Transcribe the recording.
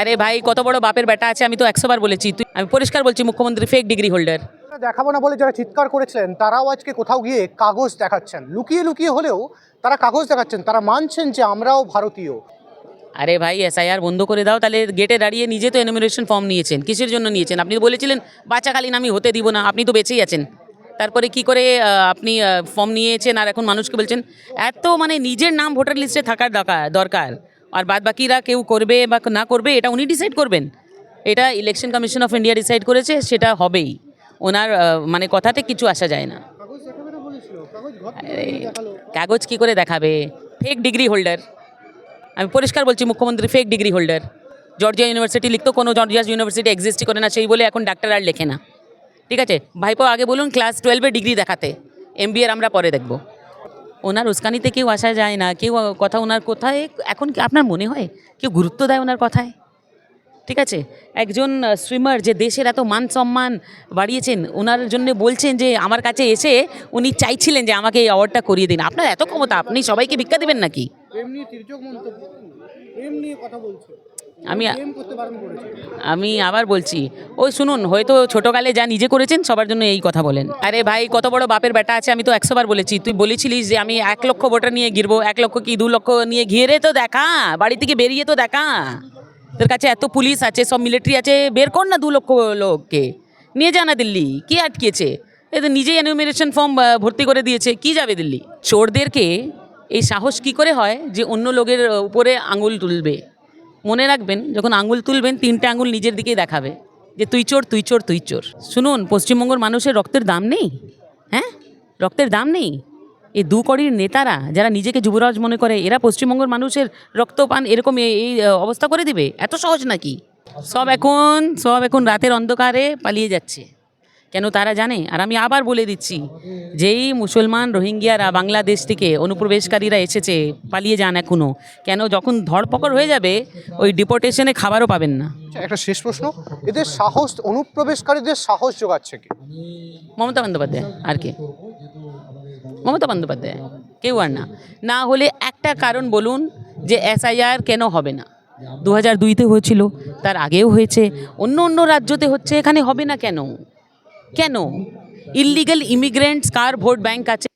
আরে ভাই কত বড় বাপের বেটা আছে আমি তো একশো বার বলেছি। তুই আমি পরিষ্কার বলছি মুখ্যমন্ত্রী ফেক ডিগ্রি হোল্ডার দেখাবো না বলে যারা চিৎকার করেছিলেন তারাও আজকে কোথাও গিয়ে কাগজ দেখাচ্ছেন। লুকিয়ে লুকিয়ে হলেও তারা কাগজ দেখাচ্ছেন তারা মানছেন যে আমরাও ভারতীয়। আরে ভাই এসআইআর বন্ধ করে দাও তাহলে গেটে দাঁড়িয়ে নিজে তো এনুমিনেশন ফর্ম নিয়েছেন। কিসের জন্য নিয়েছেন? আপনি বলেছিলেন বাচ্চাকালীন আমি হতে দিব না আপনি তো বেঁচেই আছেন। তারপরে কি করে আপনি ফর্ম নিয়েছেন আর এখন মানুষকে বলছেন এত মানে নিজের নাম ভোটার লিস্টে থাকার দরকার দরকার। আর বাদ বাকিরা কেউ করবে বা না করবে, এটা উনি ডিসাইড করবেন। এটা election commission of India decide করেছে, সেটা হবেই। ওনার মানে কথাতে কিছু আসা যায় না। কাগজ কি করে দেখাবে? ফেক ডিগ্রি হোল্ডার আমি পরিষ্কার বলছি, মুখ্যমন্ত্রী fake degree holder Georgia university লিখতো, কোনো জর্জিয়া ইউনিভার্সিটি এক্সিস্টই করে না, সেই বলে এখন ডাক্তার আর লেখে না। ঠিক আছে? ভাইপো, আগে বলুন ক্লাস টুয়েলভে ডিগ্রি দেখাতে। এম আমরা পরে দেখব। ওনার উস্কানিতে কেউ আসা যায় না, কেউ কথা ওনার কোথায়, এখন কি আপনার মনে হয়? কেউ গুরুত্ব দেয় ওনার কথায়? ঠিক আছে? একজন স্ট্রিমার যে দেশের এত মান সম্মান বাড়িয়েছেন, ওনার জন্য বলছেন যে, আমার কাছে এসে উনি চাইছিলেন যে আমাকে এই অ্যাওয়ার্ডটা করিয়ে দিন। আপনার এত ক্ষমতা, আপনি সবাইকে ভিক্ষা দেবেন নাকি? নিয়ে কথা বলছে। আমি আমি আবার বলছি ওই শুনুন হয়তো ছোটোকালে যা নিজে করেছেন সবার জন্য এই কথা বলেন। আরে ভাই কত বড় বাপের বেটা আছে আমি তো একশো বার বলেছি। তুই বলেছিলিস যে আমি এক লক্ষ ভোটার নিয়ে গিরবো এক লক্ষ কি দু লক্ষ নিয়ে ঘিরে তো দেখা বাড়ি থেকে বেরিয়ে তো দেখা। তোর কাছে এত পুলিশ আছে সব মিলিটারি আছে বের কর না দু লক্ষ লোককে। নিয়ে যা না দিল্লি কে আটকেছে? এ তো নিজেই এনুমিনেশন ফর্ম ভর্তি করে দিয়েছে কি যাবে দিল্লি? চোরদেরকে এই সাহস কি করে হয় যে অন্য লোকের উপরে আঙুল তুলবে? মনে রাখবেন, যখন আঙুল তুলবেন, তিনটে আঙুল নিজের দিকেই দেখাবে। যে তুই চোর তুই চোর তুই চোর। শুনুন, পশ্চিমবঙ্গের মানুষের রক্তের দাম নেই? হ্যাঁ? রক্তের দাম নেই? এই দু কড়ির নেতারা, যারা নিজেকে যুবরাজ মনে করে, এরা পশ্চিমবঙ্গের মানুষের রক্তপান এরকম এই অবস্থা করে দিবে? এত সহজ নাকি? সব এখন সব এখন রাতের অন্ধকারে পালিয়ে যাচ্ছে। কেন তারা জানে? আর আমি আবার বলে দিচ্ছি যেই মুসলমান রোহিঙ্গিয়ারা বাংলাদেশ থেকে অনুপ্রবেশকারীরা এসেছে পালিয়ে যান এখনও কেন যখন ধরপকড় হয়ে যাবে ওই ডিপোর্টেশনে খাবারও পাবেন না। আচ্ছা, একটা শেষ প্রশ্ন এদের সাহস অনুপ্রবেশকারীদের সাহস যোগাচ্ছে কি? মমতা বন্দ্যোপাধ্যায় আর কে? মমতা বন্দ্যোপাধ্যায় কেউ আর না। না হলে একটা কারণ বলুন যে এসআইআর কেন হবে না। দু হাজার দুইতে হয়েছিল তার আগেও হয়েছে অন্য অন্য রাজ্যতে হচ্ছে এখানে হবে না কেন? কেন? ইললিগাল ইমিগ্রেন্টস কার ভোট ব্যাংক আছে?